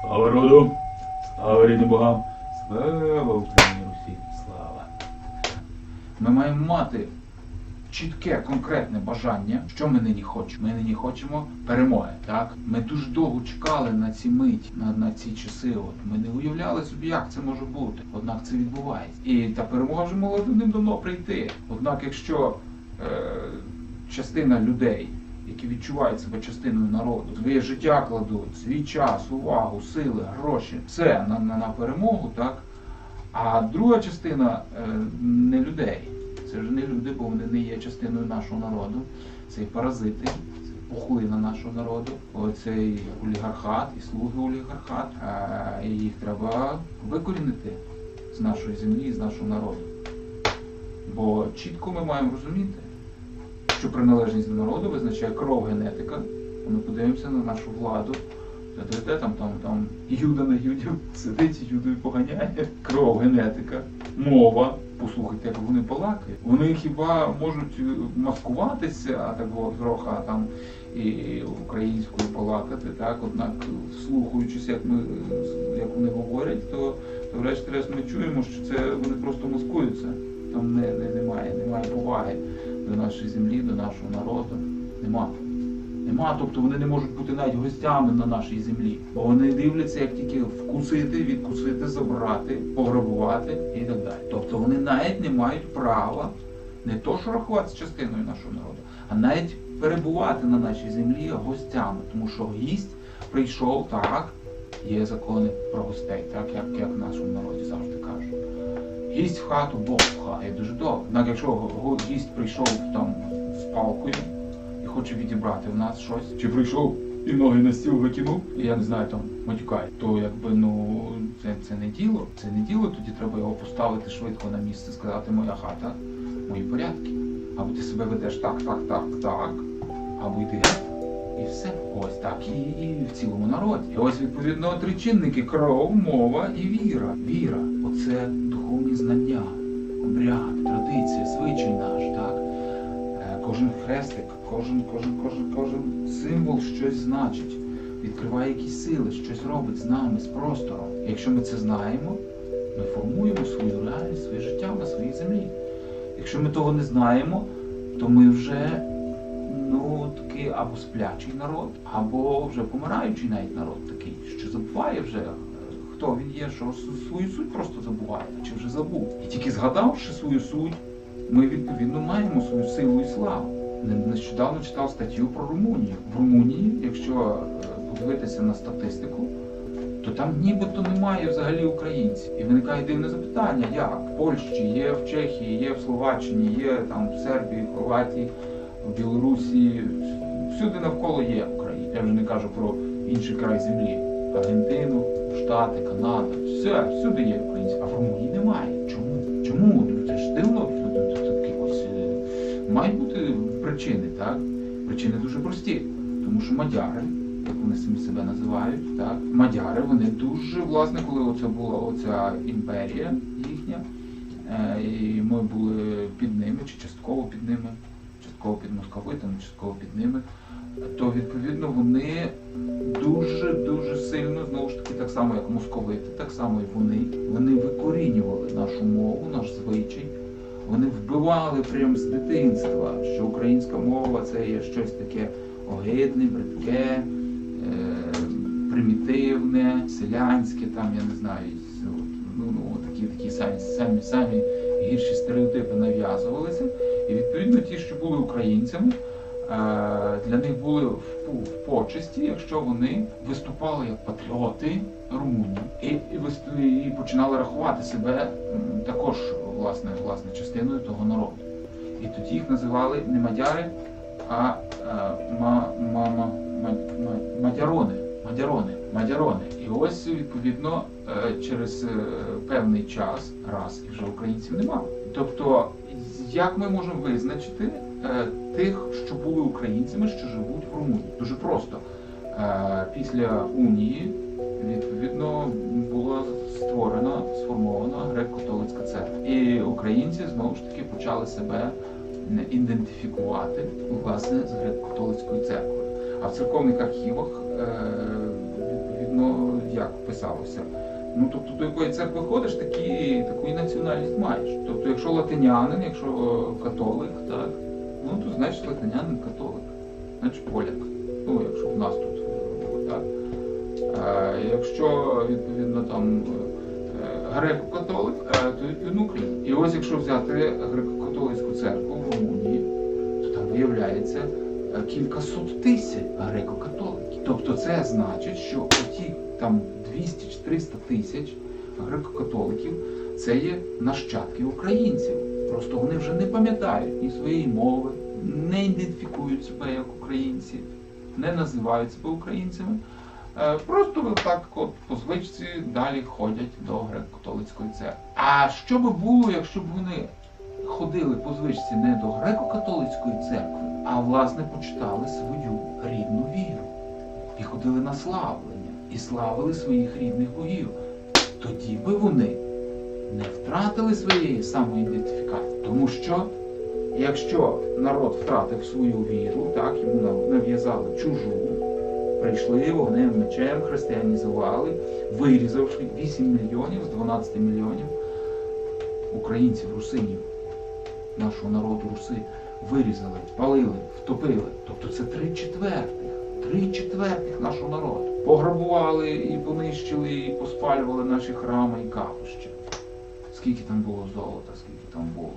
Слава роду, слава рідним богам, слава Україні Русі, слава. Ми маємо мати чітке, конкретне бажання, що ми нині хочемо. Ми нині хочемо перемоги. Так ми дуже довго чекали на ці миті, на, на ці часи. От ми не уявляли собі, як це може бути. Однак це відбувається. І та перемога вже могла давним-давно прийти. Однак, якщо е, частина людей, які відчувають себе частиною народу, своє життя кладуть, свій час, увагу, сили, гроші, все на, на, на перемогу, так. А друга частина е, не людей. Це вже не люди, бо вони не є частиною нашого народу. Це і паразити, це пухлина нашого народу, оцей олігархат і слуги олігархат. Е, і їх треба викорінити з нашої землі, з нашого народу. Бо чітко ми маємо розуміти, що приналежність до народу визначає кров генетика. Ми подивимося на нашу владу. Де, там, там, там Юда на Юдів сидить, Юдою поганяє. Кров, генетика, мова. Послухайте, як вони балакають. Вони хіба можуть е, маскуватися, а так от гроха там і українською балакати, так, однак слухаючись, як ми як вони говорять, то, то врешті-решт ми чуємо, що це вони просто маскуються. Там не, не, немає, немає поваги до нашої землі, до нашого народу. Нема. Нема, тобто вони не можуть бути навіть гостями на нашій землі. Бо вони дивляться, як тільки вкусити, відкусити, забрати, пограбувати і так далі. Тобто вони навіть не мають права не то, що рахуватися частиною нашого народу, а навіть перебувати на нашій землі гостями. Тому що гість прийшов так, є закони про гостей, так як, як в нашому народі завжди кажуть. Гість в хату, Бог хату. Дуже добре. Однак, якщо гість прийшов там з палкою і хоче відібрати в нас щось, чи прийшов і ноги на стіл викинув, і я не знаю, там матюкає, то якби ну це, це не діло. Це не діло, тоді треба його поставити швидко на місце, сказати моя хата, мої порядки. Або ти себе ведеш так, так, так, так, або йди. І все. Ось так і, і в цілому народі. І ось відповідно три чинники: кров, мова і віра. Віра оце духовні знання, обряд, традиція, звичай наш, так? Е, Кожен хрестик, кожен, кожен, кожен, кожен символ щось значить, відкриває якісь сили, щось робить з нами, з простором. Якщо ми це знаємо, ми формуємо свою реальність, своє життя на своїй землі. Якщо ми того не знаємо, то ми вже ну такий або сплячий народ, або вже помираючий навіть народ такий, що забуває вже, хто він є, що свою суть просто забуває, чи вже забув. І тільки згадавши свою суть, ми відповідно маємо свою силу і славу. Не- Нещодавно читав статтю про Румунію. В Румунії, якщо е, подивитися на статистику, то там нібито немає взагалі українців. І виникає дивне запитання, як в Польщі, є в Чехії, є в Словаччині, є там в Сербії, в Хорватії, в Білорусі, всюди навколо є Україна. Я вже не кажу про інший край землі. Аргентину, Штати, Канада, все, всюди є українці, а в Румунії немає. Чому? Чому? Ну, Це ж дивно, е, мають бути причини, так? Причини дуже прості. Тому що мадяри, як вони самі себе називають, так, мадяри, вони дуже, власне, коли оце була оця імперія їхня, е, і ми були під ними, чи частково під ними, частково під московитами, частково під ними, то відповідно вони дуже дуже сильно, знову ж таки, так само як московити, так само і вони, вони викорінювали нашу мову, наш звичай. Вони вбивали прямо з дитинства, що українська мова це є щось таке огидне, бридке, е, примітивне, селянське, там я не знаю, ну, ну такі такі самі, самі самі гірші стереотипи нав'язувалися. І відповідно ті, що були українцями, для них були в, почесті, якщо вони виступали як патріоти Румунії і, і, починали рахувати себе також власне, власне частиною того народу. І тоді їх називали не мадяри, а е, ма, ма, ма, ма, ма- мадярони. Мадярони, мадярони. І ось відповідно е, через е, певний час раз і вже українців нема. Тобто, як ми можемо визначити е, тих, що були українцями, що живуть в Румунії? Дуже просто. Е, Після унії відповідно була створена, сформована греко-католицька церква. І українці знову ж таки почали себе не ідентифікувати власне з греко-католицькою церквою. А в церковних архівах е, відповідно як писалося. Ну тобто до якої церкви ходиш, такі, таку національність маєш. Тобто, якщо латинянин, якщо е, католик, так, ну то значить латинянин католик, значить поляк. Ну, якщо в нас тут е, так. Е, якщо відповідно там е, греко-католик, е, то відповідно українець. І ось якщо взяти греко-католицьку церкву в Румунії, то там виявляється кількасот тисяч греко-католиків. Тобто це значить, що оті там 200 чи 300 тисяч греко-католиків це є нащадки українців. Просто вони вже не пам'ятають ні своєї мови, не ідентифікують себе як українці, не називають себе українцями. Е, Просто так от по звичці далі ходять до греко-католицької церкви. А що би було, якщо б вони ходили по звичці не до греко-католицької церкви, а власне почитали свою рідну віру і ходили на славлення, і славили своїх рідних богів, тоді би вони не втратили своєї самоідентифікації. Тому що якщо народ втратив свою віру, так йому нав'язали чужу, прийшли вогнем мечем, християнізували, вирізавши 8 мільйонів з 12 мільйонів українців, русинів, нашого народу руси, вирізали, спалили, втопили. Тобто це три четвертих, три четвертих нашого народу. Пограбували і понищили, і поспалювали наші храми і капища. Скільки там було золота, скільки там було.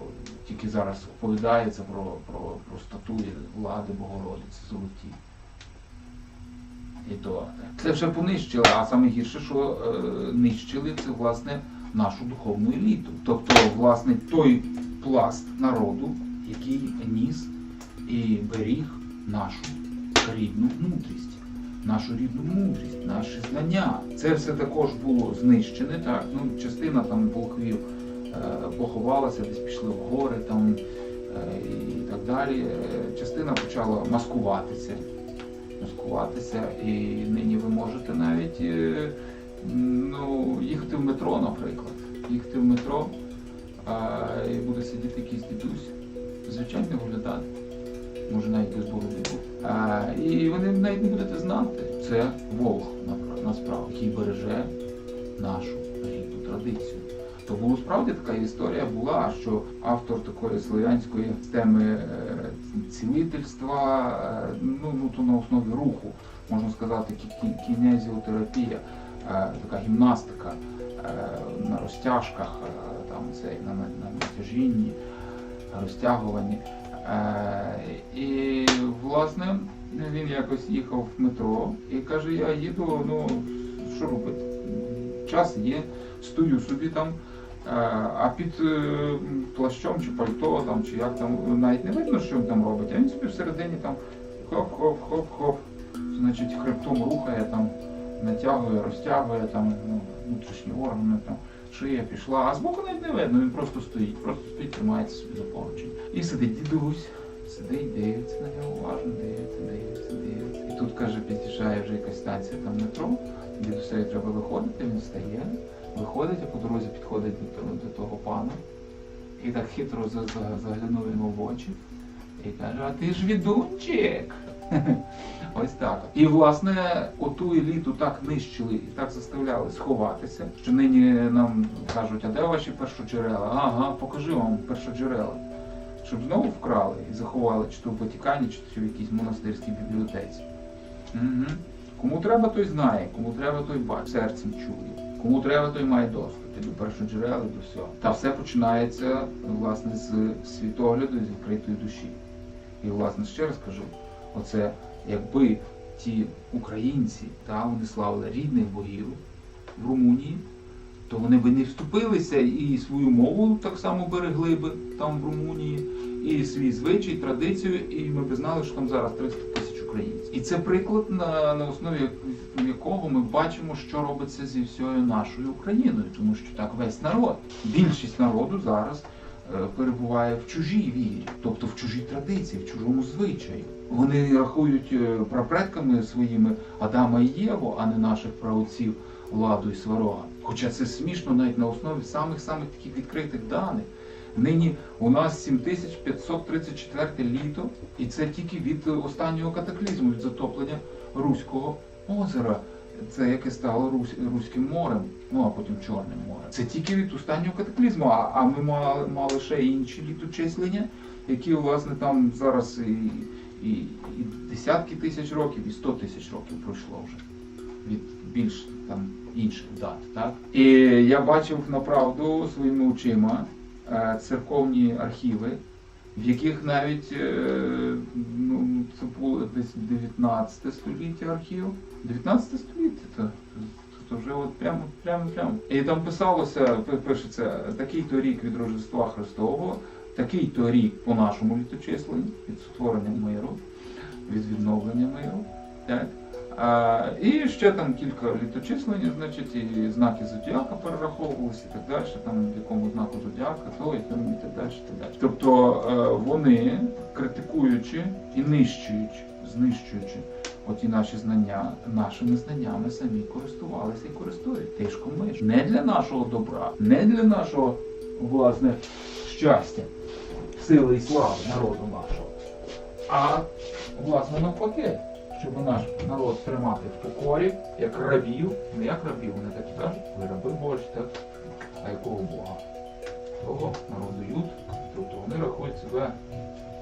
Тільки зараз оповідається про, про, про статуї влади Богородиці золоті. І то це вже понищили, а саме гірше, що е, нищили це власне нашу духовну еліту. Тобто, власне, той пласт народу, який ніс і беріг нашу рідну мудрість, нашу рідну мудрість, наші знання. Це все також було знищене. Так, ну частина там волхвів е, поховалася, десь пішли в гори там е, і так далі. Е, Частина почала маскуватися маскуватися, і нині ви можете навіть ну, їхати в метро, наприклад. Їхати в метро, а, і буде сидіти якийсь дідусь, звичайно виглядати, може навіть без бороди. і ви навіть не будете знати. Це Волг насправді, який береже нашу рідну традицію. То було справді така історія була, що автор такої слов'янської системи е, цілительства, е, ну, ну то на основі руху, можна сказати, кі- кі- кінезіотерапія, е, така гімнастика на розтяжках, там цей, на, на, на натяжінні, розтягуванні. Е, І власне він якось їхав в метро і каже, я їду, ну що робити? Час є, стою собі там. Е, А під е, плащом чи пальто, там, чи як там, навіть не видно, що він там робить, а він собі всередині там хоп-хоп-хоп-хоп, значить хребтом рухає, там, натягує, розтягує там, ну, внутрішні органи, там, шия пішла, а збоку навіть не видно, він просто стоїть, просто стоїть, тримається собі за поручень. І сидить дідусь, сидить, дивиться на нього уважно, дивиться, дивиться, дивиться. І тут каже, під'їжджає вже якась станція там метро, дідусеві треба виходити, він встає виходить, а по дорозі підходить до, того- до того пана і так хитро за- за- заглянув йому в очі і каже, а ти ж відунчик. Ось так. І власне оту еліту так нищили і так заставляли сховатися, що нині нам кажуть, а де ваші першоджерела? Ага, покажи вам першоджерела. Щоб знову вкрали і заховали чи то в Ватикані, чи то в якійсь монастирській бібліотеці. Угу. Кому треба, той знає, кому треба, той бачить, серцем чує. Кому треба, той має доступ і до першоджерел, до всього. Та все починається власне з світогляду з відкритої душі. І власне ще раз кажу, оце якби ті українці, та вони славили рідних богів в Румунії, то вони би не вступилися і свою мову так само берегли би там в Румунії, і свій звичай, традицію, і ми б знали, що там зараз 300 тисяч українців. І це приклад, на, на основі якого ми бачимо, що робиться зі всією нашою Україною, тому що так весь народ, більшість народу зараз перебуває в чужій вірі, тобто в чужій традиції, в чужому звичаї. Вони рахують е, прапредками своїми Адама і Єву, а не наших праотців Владу і Сварога. Хоча це смішно навіть на основі самих-самих таких відкритих даних. Нині у нас 7534 літо, і це тільки від останнього катаклізму, від затоплення Руського озера. Це яке стало Русь- Руським морем, ну а потім Чорним морем. Це тільки від останнього катаклізму, а, а ми мали, мали ще інші літочислення, які власне там зараз і, і, і десятки тисяч років, і сто тисяч років пройшло вже від більш там інших дат. Так? І я бачив направду своїми очима е, церковні архіви, в яких навіть е, ну, це було десь 19 століття архів. 19 століття, то, то вже от прямо, прямо, прямо. І там писалося, пишеться, такий-то рік від Рождества Христового, такий-то рік по нашому літочисленню, від сотворення миру, від відновлення миру. Так? І ще там кілька літочислень, значить, і знаки зодіака перераховувалися і так далі, там в якому знаку зодіака, то і там і так далі. Так далі. Тобто е, вони, критикуючи і нищуючи, знищуючи оті наші знання, нашими знаннями самі користувалися і користують. Тишком миш. Не для нашого добра, не для нашого власне щастя, сили і слави народу нашого, а власне навпаки щоб наш народ тримати в покорі, як рабів, не як рабів, вони так і кажуть, ви раби Божі, так? А якого Бога? Того народу Юд, тобто вони рахують себе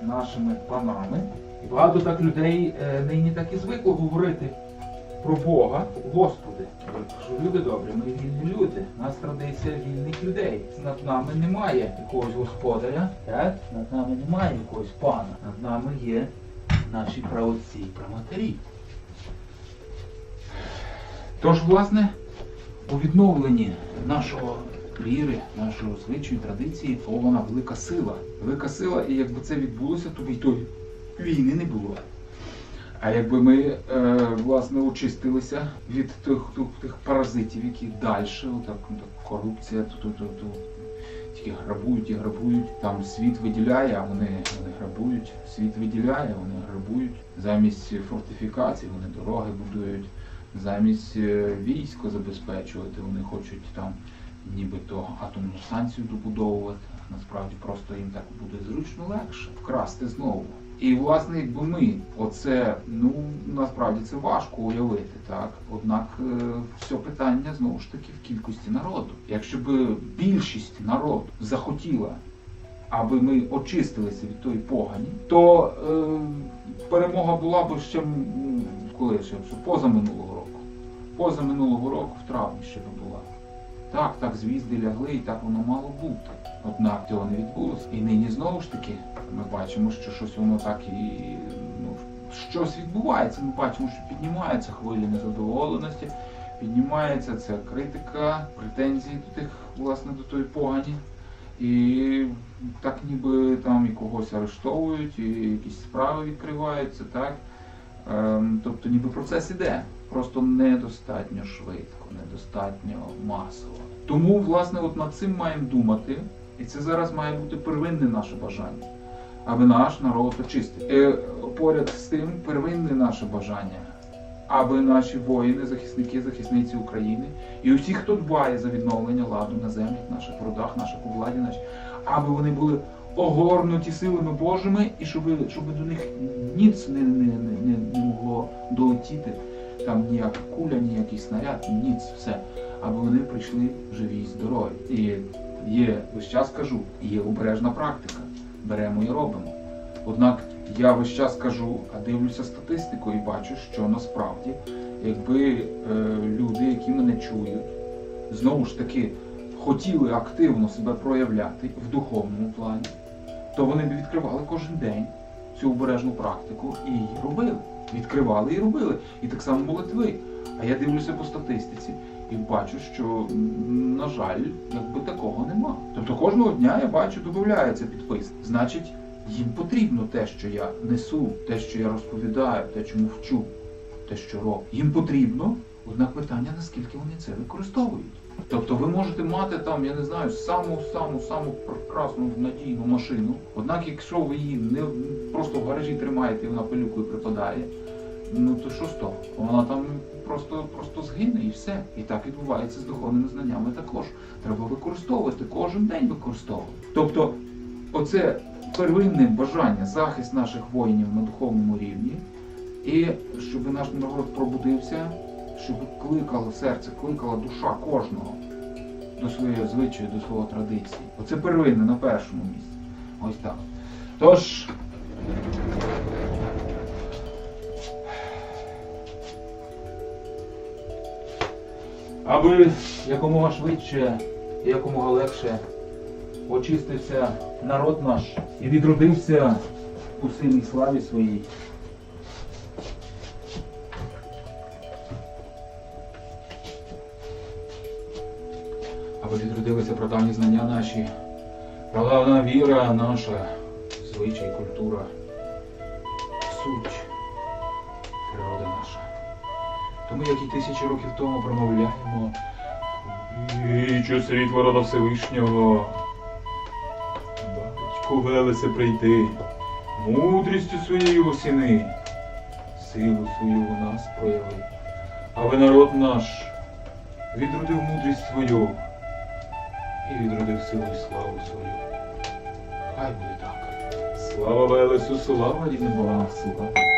нашими панами. І багато так людей е, нині так і звикло говорити про Бога, Господи. Що люди добрі, ми вільні люди. У нас традиція вільних людей. Над нами немає якогось господаря, так? над нами немає якогось пана. Над нами є наші праотці і праматері. Тож, власне, у відновленні нашого віри, нашого звичаю, традиції, то вона велика сила. Велика сила, і якби це відбулося, то б і тої війни не було. А якби ми е, власне очистилися від тих, тих, тих паразитів, які далі, отак, ну, корупція, то, то, то, тільки грабують і грабують. Там світ виділяє, а вони, вони грабують. Світ виділяє, вони грабують. Замість фортифікацій вони дороги будують, замість е, військо забезпечувати, вони хочуть там нібито атомну станцію добудовувати. Насправді просто їм так буде зручно легше вкрасти знову. І власне, якби ми, оце ну насправді це важко уявити, так. Однак е, все питання знову ж таки в кількості народу. Якщо б більшість народу захотіла, аби ми очистилися від тої погані, то е, перемога була б ще коли ще ще поза минулого року. Поза минулого року в травні ще б була. Так, так, звізди лягли, і так воно мало бути. Однак цього не відбулося. І нині знову ж таки ми бачимо, що щось воно так і ну, щось відбувається. Ми бачимо, що піднімаються хвилі незадоволеності, піднімається ця критика, претензії до тих, власне, до тої погані. І так ніби там і когось арештовують, і якісь справи відкриваються, так? Ем, тобто ніби процес іде, просто недостатньо швидко, недостатньо масово. Тому, власне, от над цим маємо думати, і це зараз має бути первинне наше бажання, аби наш народ очистити. Е, поряд з тим, первинне наше бажання, аби наші воїни, захисники, захисниці України і усі, хто дбає за відновлення ладу на землях, наших родах, наших владі, нашій, аби вони були огорнуті силами Божими, і щоб, щоб до них ніц не, не, долетіти, там ніяка куля, ніякий снаряд, ніц, все, аби вони прийшли живі і здорові. І є, весь час кажу, є обережна практика. Беремо і робимо. Однак я весь час кажу, а дивлюся статистику і бачу, що насправді, якби е, люди, які мене чують, знову ж таки хотіли активно себе проявляти в духовному плані, то вони б відкривали кожен день цю обережну практику і її робили. Відкривали і робили. І так само молитви. А я дивлюся по статистиці і бачу, що, на жаль, якби такого нема. Тобто кожного дня я бачу, додається підпис. Значить, їм потрібно те, що я несу, те, що я розповідаю, те, чому вчу, те, що роблю. Їм потрібно, однак питання, наскільки вони це використовують. Тобто ви можете мати там, я не знаю, саму саму саму прекрасну надійну машину. Однак, якщо ви її не просто в гаражі тримаєте і вона пилюкою припадає, ну то що з того? Вона там просто просто згине і все. І так відбувається з духовними знаннями також. Треба використовувати, кожен день використовувати. Тобто, оце первинне бажання, захист наших воїнів на духовному рівні, і щоб наш народ пробудився, щоб кликало серце, кликала душа кожного до своєї звичаю, до свого традиції. Оце первинне на першому місці. Ось так. Тож. Аби якомога швидше і якомога легше очистився народ наш і відродився у сильній славі своїй. Аби відродилися прадавні знання наші, прадавна віра наша, звичай, культура, суть, природа наша. То ми, як і тисячі років тому, промовляємо Вічу світло рода Всевишнього. Батько велесе прийти, мудрістю своєю осіни, силу свою у нас прояви. Аби народ наш відродив мудрість свою і відродив силу і славу свою. Хай буде так. Слава Велесу, слава богам, слава.